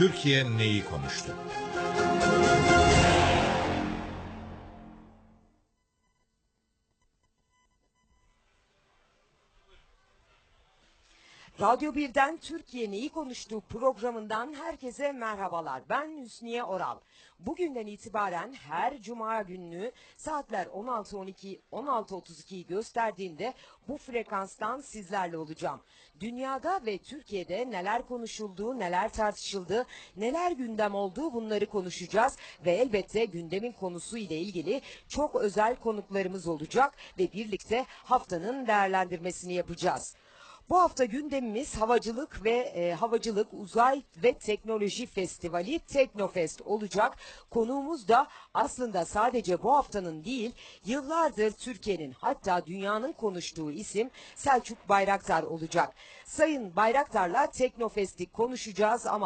Türkiye neyi konuştu? Radyo 1'den Türkiye Neyi Konuştuğu programından herkese merhabalar. Ben Hüsniye Oral. Bugünden itibaren her cuma günü saatler 16.12 16.32'yi gösterdiğinde bu frekanstan sizlerle olacağım. Dünyada ve Türkiye'de neler konuşuldu, neler tartışıldı, neler gündem oldu bunları konuşacağız ve elbette gündemin konusu ile ilgili çok özel konuklarımız olacak ve birlikte haftanın değerlendirmesini yapacağız. Bu hafta gündemimiz havacılık ve e, havacılık uzay ve teknoloji festivali Teknofest olacak. Konuğumuz da aslında sadece bu haftanın değil yıllardır Türkiye'nin hatta dünyanın konuştuğu isim Selçuk Bayraktar olacak. Sayın Bayraktar'la Teknofest'i konuşacağız ama